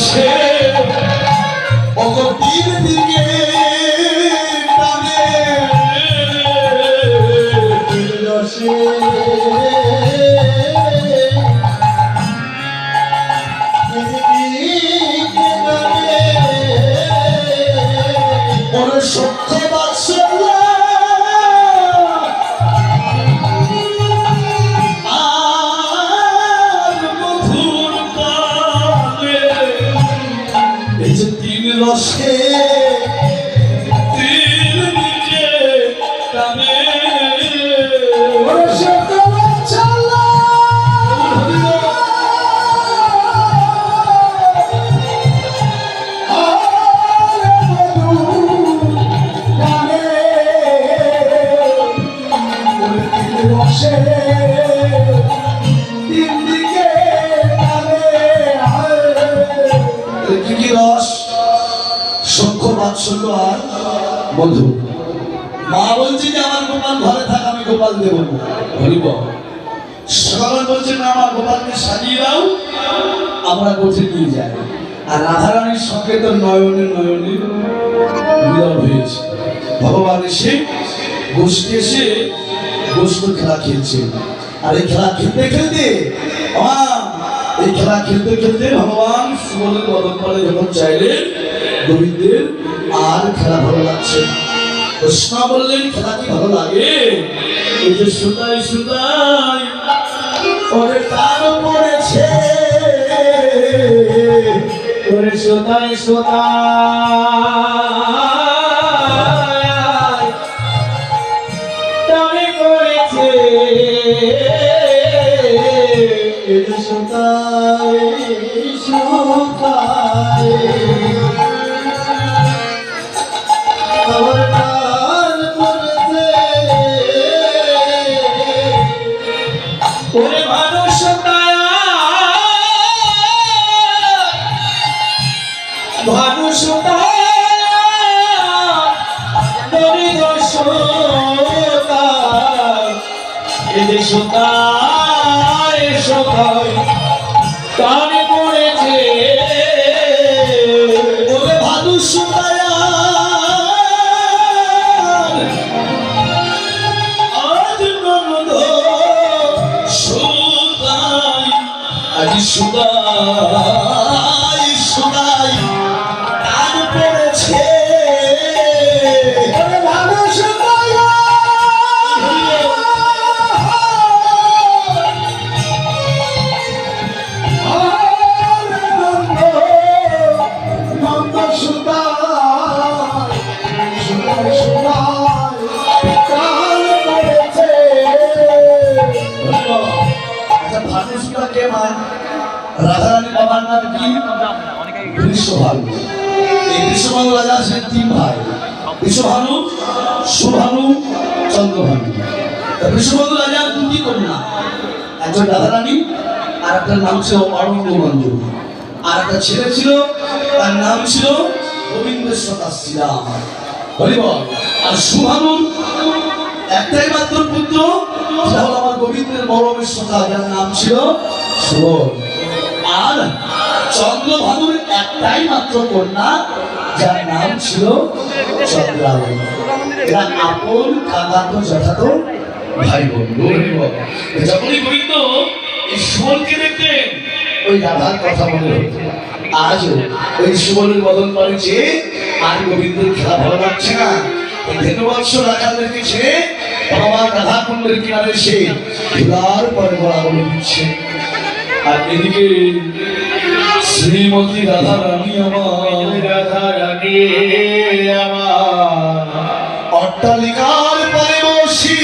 রসে ওগো যে আর বন্ধু মা বলছে যে আমার গোপাল ঘরে থাক আমি গোপাল দেব হরিব সকালে বলছে না আমার গোপালকে সাজিয়ে দাও আমরা গোঠে নিয়ে যাই। আর রাধারানীর সঙ্গে তো নয়নে নয়নে মিলন হয়েছে। ভগবান এসে গোষ্ঠী এসে গোষ্ঠ খেলা খেলছে আর এই খেলা খেলতে খেলতে এই খেলা খেলতে খেলতে ভগবান সুবলের বদন পালে যখন চাইলেন গোবিন্দের আর খেলা ভালো লাগছে কৃষ্ণ বললেন খেলা কি ভালো লাগে? সুতাই সুতাই ওরে তার পড়েছে। ওরে সোতাই সোতাই তবে করেছে সোতায় সোতায় বিশ্বভানু রাজা তিন ভাই, বিশ্বভানু সুভানু চন্দ্রভানু। বিশ্বভানু রাজার দুটি কন্যা? একজন রাধারানী, আর একটা নাম ছিল অরঙ্গবন্ধ। আর একটা ছেলে ছিল, তার নাম ছিল গোবিন্দেশ্বর দাস শ্রীরাম হরিবল আর সুভানুর একটাই মাত্র পুত্র, সেটা আমার গোবিন্দের মরমের সখা, যার নাম ছিল সুবল। আর চন্দ্রভানুর একটাই মাত্র কন্যা যার নাম ছিল আপন, কাকাতো, জ্যাঠাতো ভাই যখনই গোবিন্দ এই দেখতেন ওই রাধার কথা মনে হতো আজও ওই সুবলের বদল করে যে আর গোবিন্দের খেলা ভালো লাগছে না। রাধা আর এদিকে শ্রীমতী রাধা রানী আমার আমার অট্টালিকার পরে বসি।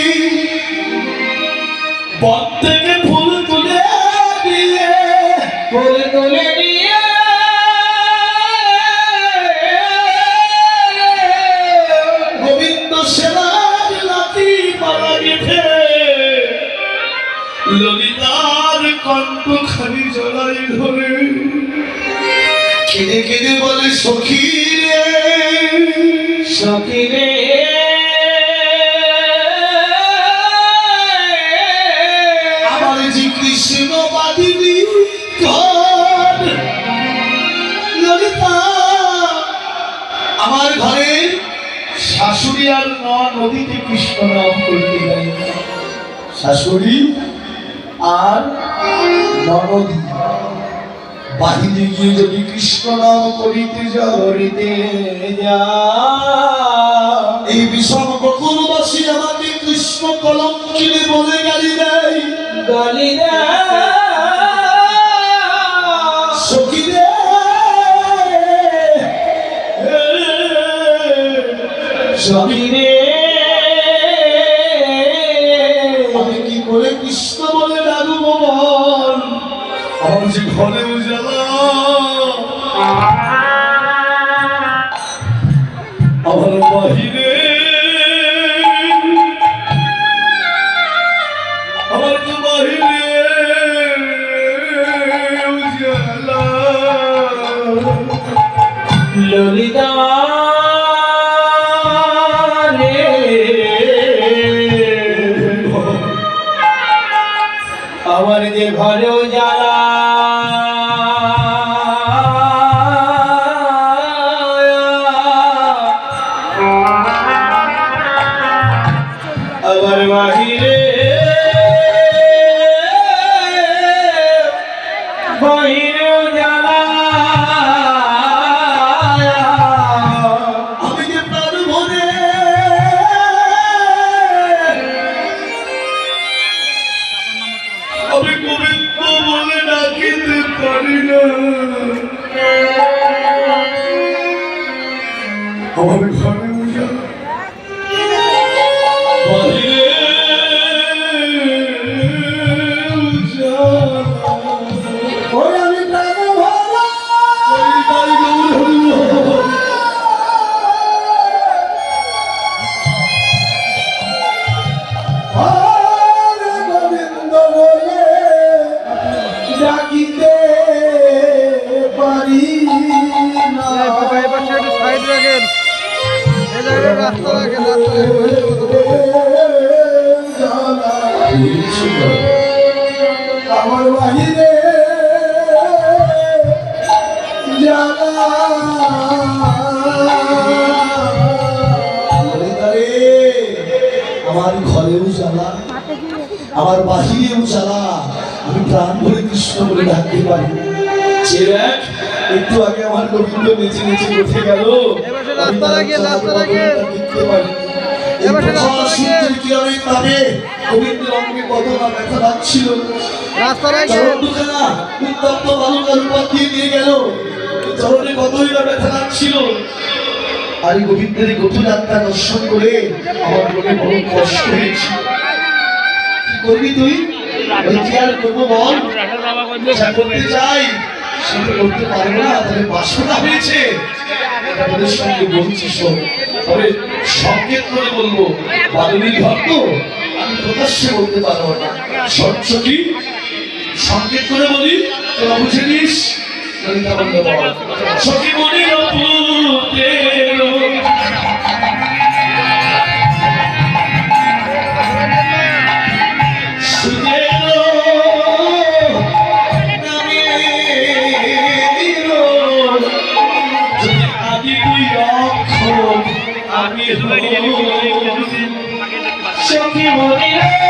প্রত্যেকে ফুল তুলে দিয়ে, ফুল তুলে নিয়ে গোবিন্দ সেবার লাঠি মারা গেছে। ললিতার কণ্ঠ খালি জড়াই ধরে। কেঁদে কেঁদে বলে, সখী রে আমার যে কৃষ্ণ বাদিনী আমার ঘরে শাশুড়ি আর ন নদীতে কৃষ্ণ নাম করতে যায়। শাশুড়ি আর ননদী বাহিরে গিয়ে যদি কৃষ্ণ নাম করিতে যাও যা এই বিষম বকুলবাসী আমাকে কৃষ্ণ কলঙ্কিনী বলে গালি দেয়। গালি সখী রে। সবিরে আমার আমার ঘরেও জ্বালা আমার বাহিরেও জ্বালা আমি প্রাণ ভরে কৃষ্ণ বলে ডাকতে পারি। একটু আগে আমার গোবিন্দ নেচে নেচে উঠে গেল। দেখতে পারি। এবার সে রাস্তা লাগিয়ে। কিরণের নামে গোবিন্দের অঙ্গে কত না ব্যথা লাগছিল রাস্তা রাখেন চরণ দুখানা উত্তপ্ত বালুকার উপর দিয়ে নিয়ে গেল। চরণে কতই না ব্যথা লাগছিল। আর গোবিন্দের গভীর আত্মা দর্শন করে আমার মনে বড় কষ্ট হয়েছে। কি করবি তুই? আর না হয়েছে। সঙ্গে তবে সংকেত করে বলব আমি বলতে পারব না। সংকেত করে বলি, তোরা বুঝে নিস। ললিতা বন্দ্যোপাধ্যায়। সখী মনির আমি সখী মনিরে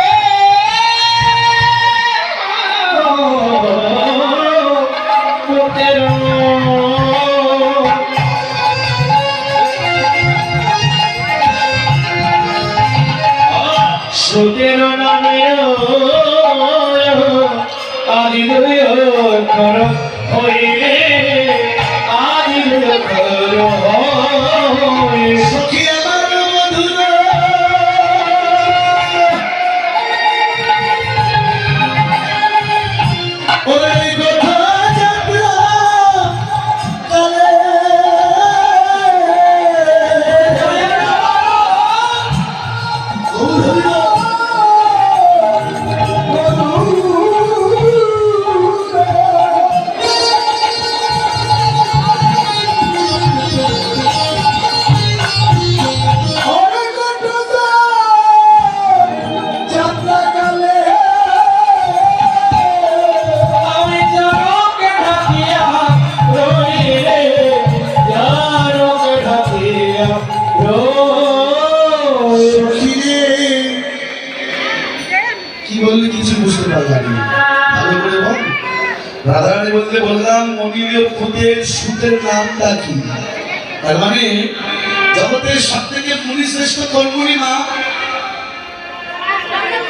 জগতের সব থেকে মুনিশ্রেষ্ঠ কর্মণি মা।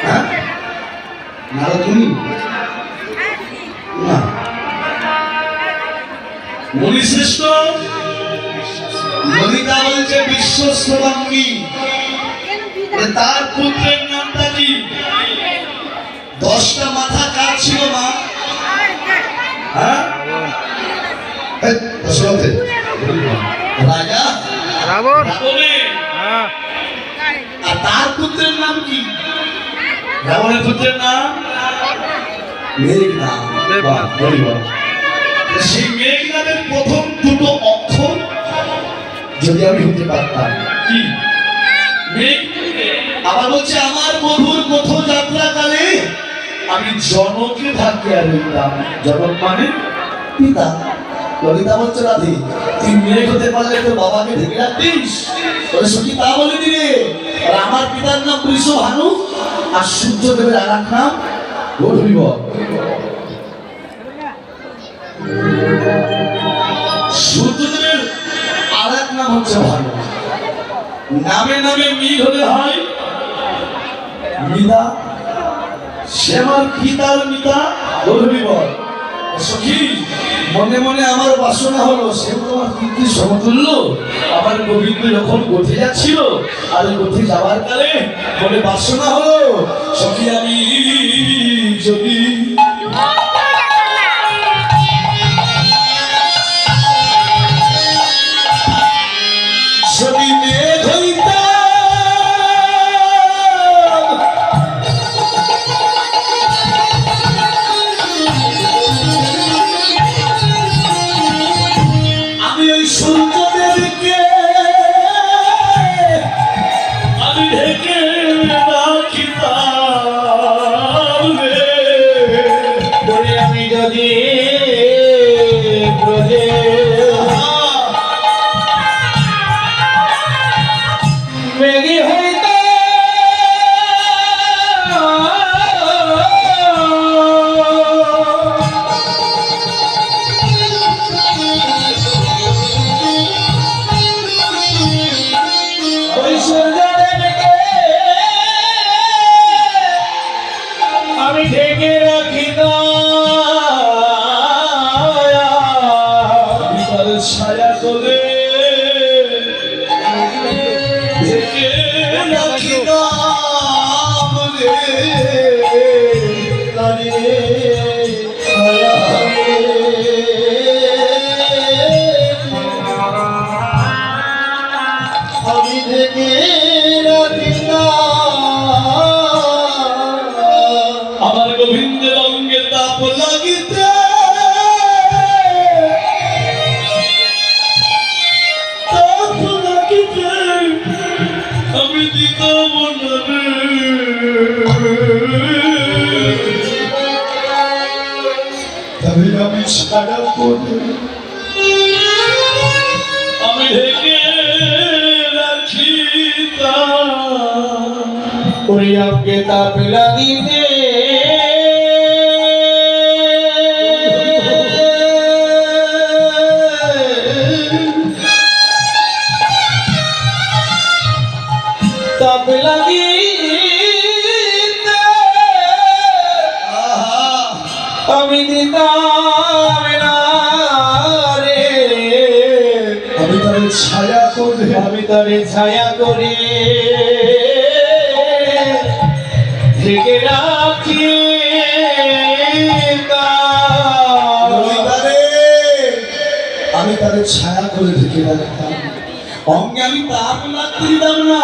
হ্যাঁ? তার পুত্রের নামটা কি? দশটা মাথা কার ছিল মা? হ্যাঁ? রাজা রাবণ হ্যাঁ। আর তার পুত্রের নাম কি? রাবণের পুত্রের নাম? well. সেই মেঘনাথের প্রথম দুটো অক্ষর যদি আমি হতে পারতাম। কি? আবার বলছে আমার মধুর পথ যাত্রাকালে আমি জনকে ধাক্কিয়া রইতাম জনক মানে পিতা। ললিতা বলছে, রাধে তুই মেঘ হতে পারলে তোর বাবাকে ঢেকে রাখতিস? বলে, সখী, তা বলে দিলে। আর আমার পিতার নাম বৃষ ভানু, আর সূর্যদেবের আর এক নাম গৌরীব সূর্যদেবের আর এক নাম হচ্ছে ভানু। নামে নামে মিল হলে হয় মিতা। সে আমার পিতার মিতা গৌরী বল মনে মনে আমার বাসনা হলো, সে তোমার কীর্তি সমতুল্য। আমার গোবিন্দ যখন গঠে যাচ্ছিল, আর গঠে যাওয়ার কালে মনে বাসনা হলো, সখী আমি যদি আমি দিতাম। তবে আমি ছাড়া পড়ে আমি ঢেকে রাখিতাম ওরে আপকে তাপ লাগিতে আমি দিতাম না রে। আমি তার ছায়া করে। আমি তারে ছায়া করে। ঢেকে রাখি আমি তাদের ছায়া করে ঢেকে রাখতাম। অঙ্গে আমি তাপ লাগতে দিতাম না।